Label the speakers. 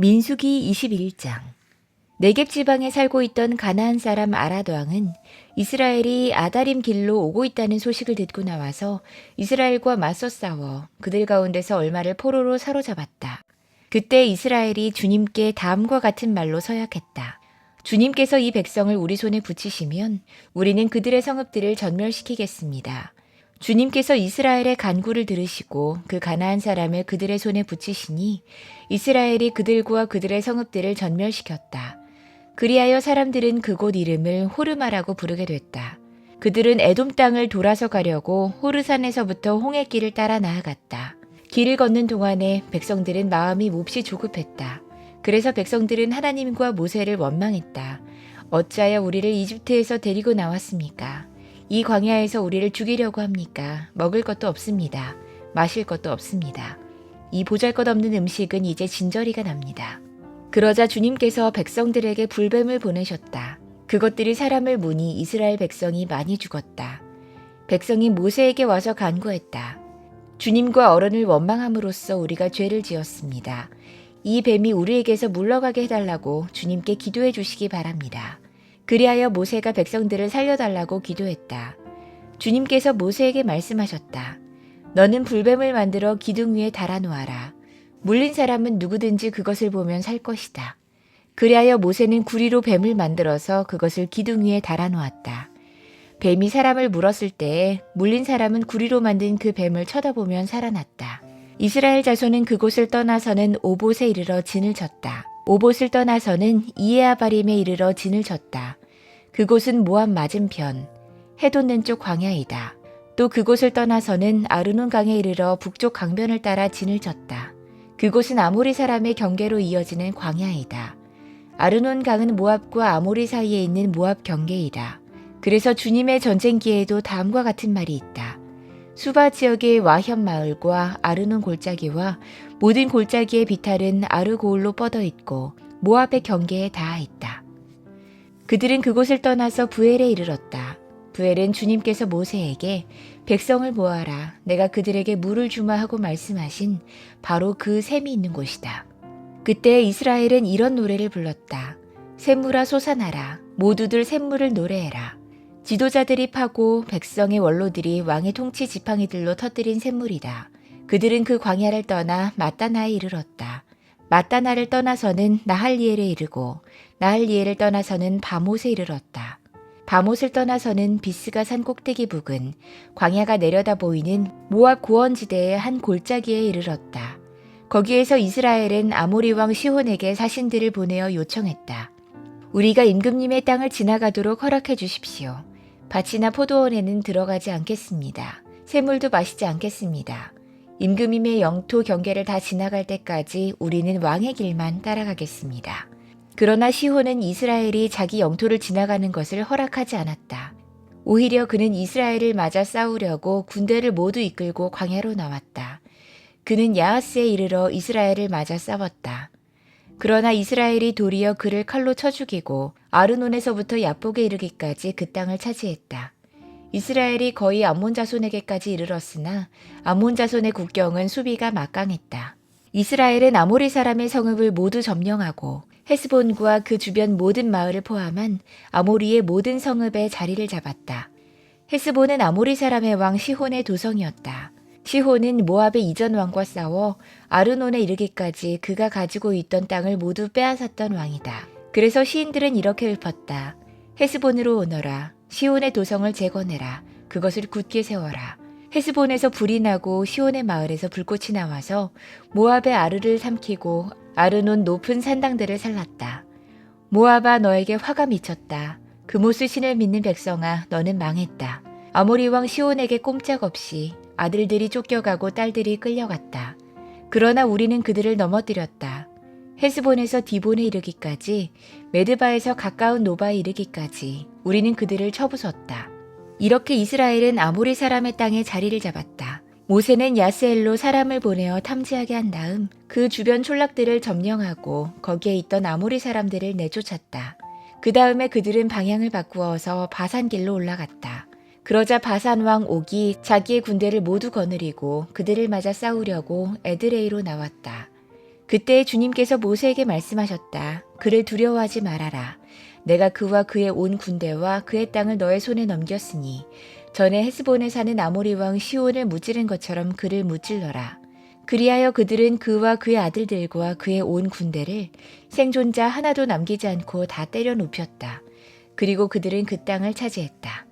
Speaker 1: 민수기 21장 네겝 지방에 살고 있던 가나안 사람 아랏 왕은 이스라엘이 아다림 길로 오고 있다는 소식을 듣고 나와서 이스라엘과 맞서 싸워 그들 가운데서 얼마를 포로로 사로잡았다. 그때 이스라엘이 주님께 다음과 같은 말로 서약했다. 주님께서 이 백성을 우리 손에 붙이시면 우리는 그들의 성읍들을 전멸시키겠습니다. 주님께서 이스라엘의 간구를 들으시고 그 가나안 사람을 그들의 손에 붙이시니 이스라엘이 그들과 그들의 성읍들을 전멸시켰다. 그리하여 사람들은 그곳 이름을 호르마라고 부르게 됐다. 그들은 에돔 땅을 돌아서 가려고 호르산에서부터 홍해길을 따라 나아갔다. 길을 걷는 동안에 백성들은 마음이 몹시 조급했다. 그래서 백성들은 하나님과 모세를 원망했다. 어찌하여 우리를 이집트에서 데리고 나왔습니까? 이 광야에서 우리를 죽이려고 합니까? 먹을 것도 없습니다. 마실 것도 없습니다. 이 보잘것없는 음식은 이제 진저리가 납니다. 그러자 주님께서 백성들에게 불뱀을 보내셨다. 그것들이 사람을 무니 이스라엘 백성이 많이 죽었다. 백성이 모세에게 와서 간구했다. 주님과 어른을 원망함으로써 우리가 죄를 지었습니다. 이 뱀이 우리에게서 물러가게 해달라고 주님께 기도해 주시기 바랍니다. 그리하여 모세가 백성들을 살려달라고 기도했다. 주님께서 모세에게 말씀하셨다. 너는 불뱀을 만들어 기둥 위에 달아놓아라. 물린 사람은 누구든지 그것을 보면 살 것이다. 그리하여 모세는 구리로 뱀을 만들어서 그것을 기둥 위에 달아놓았다. 뱀이 사람을 물었을 때에 물린 사람은 구리로 만든 그 뱀을 쳐다보면 살아났다. 이스라엘 자손은 그곳을 떠나서는 오봇에 이르러 진을 쳤다. 오봇을 떠나서는 이에아바림에 이르러 진을 쳤다. 그곳은 모압 맞은편, 해 돋는 쪽 광야이다. 또 그곳을 떠나서는 아르논 강에 이르러 북쪽 강변을 따라 진을 쳤다. 그곳은 아모리 사람의 경계로 이어지는 광야이다. 아르논 강은 모압과 아모리 사이에 있는 모압 경계이다. 그래서 주님의 전쟁기에도 다음과 같은 말이 있다. 수바 지역의 와현 마을과 아르논 골짜기와 모든 골짜기의 비탈은 아르고울로 뻗어 있고 모압의 경계에 닿아 있다. 그들은 그곳을 떠나서 부엘에 이르렀다. 부엘은 주님께서 모세에게 백성을 모아라. 내가 그들에게 물을 주마 하고 말씀하신 바로 그 샘이 있는 곳이다. 그때 이스라엘은 이런 노래를 불렀다. 샘물아 솟아나라. 모두들 샘물을 노래해라. 지도자들이 파고 백성의 원로들이 왕의 통치 지팡이들로 터뜨린 샘물이다. 그들은 그 광야를 떠나 마따나에 이르렀다. 마따나를 떠나서는 나할리엘에 이르고 나할리엘을 떠나서는 바못에 이르렀다. 바못을 떠나서는 비스가 산 꼭대기 부근 광야가 내려다 보이는 모압 고원지대의 한 골짜기에 이르렀다. 거기에서 이스라엘은 아모리 왕 시혼에게 사신들을 보내어 요청했다. 우리가 임금님의 땅을 지나가도록 허락해 주십시오. 밭이나 포도원에는 들어가지 않겠습니다. 샘물도 마시지 않겠습니다. 임금님의 영토 경계를 다 지나갈 때까지 우리는 왕의 길만 따라가겠습니다. 그러나 시혼은 이스라엘이 자기 영토를 지나가는 것을 허락하지 않았다. 오히려 그는 이스라엘을 맞아 싸우려고 군대를 모두 이끌고 광야로 나왔다. 그는 야하스에 이르러 이스라엘을 맞아 싸웠다. 그러나 이스라엘이 도리어 그를 칼로 쳐 죽이고 아르논에서부터 야복에 이르기까지 그 땅을 차지했다. 이스라엘이 거의 암몬 자손에게까지 이르렀으나 암몬 자손의 국경은 수비가 막강했다. 이스라엘은 아모리 사람의 성읍을 모두 점령하고 헤스본과 그 주변 모든 마을을 포함한 아모리의 모든 성읍에 자리를 잡았다. 헤스본은 아모리 사람의 왕 시혼의 도성이었다. 시혼은 모압의 이전 왕과 싸워 아르논에 이르기까지 그가 가지고 있던 땅을 모두 빼앗았던 왕이다. 그래서 시인들은 이렇게 읊었다. 헤스본으로 오너라. 시온의 도성을 재건해라. 그것을 굳게 세워라. 헤스본에서 불이 나고 시온의 마을에서 불꽃이 나와서 모압의 아르를 삼키고 아르논 높은 산당들을 살랐다. 모압아 너에게 화가 미쳤다. 그모스 신을 믿는 백성아 너는 망했다. 아모리 왕 시온에게 꼼짝없이 아들들이 쫓겨가고 딸들이 끌려갔다. 그러나 우리는 그들을 넘어뜨렸다. 헤스본에서 디본에 이르기까지 메드바에서 가까운 노바에 이르기까지 우리는 그들을 쳐부쉈다. 이렇게 이스라엘은 아모리 사람의 땅에 자리를 잡았다. 모세는 야스엘로 사람을 보내어 탐지하게 한 다음 그 주변 촌락들을 점령하고 거기에 있던 아모리 사람들을 내쫓았다. 그 다음에 그들은 방향을 바꾸어서 바산길로 올라갔다. 그러자 바산 왕 옥이 자기의 군대를 모두 거느리고 그들을 맞아 싸우려고 에드레이로 나왔다. 그때 주님께서 모세에게 말씀하셨다. 그를 두려워하지 말아라. 내가 그와 그의 온 군대와 그의 땅을 너의 손에 넘겼으니 전에 헤스본에 사는 아모리 왕 시온을 무찌른 것처럼 그를 무찔러라. 그리하여 그들은 그와 그의 아들들과 그의 온 군대를 생존자 하나도 남기지 않고 다 때려 눕혔다. 그리고 그들은 그 땅을 차지했다.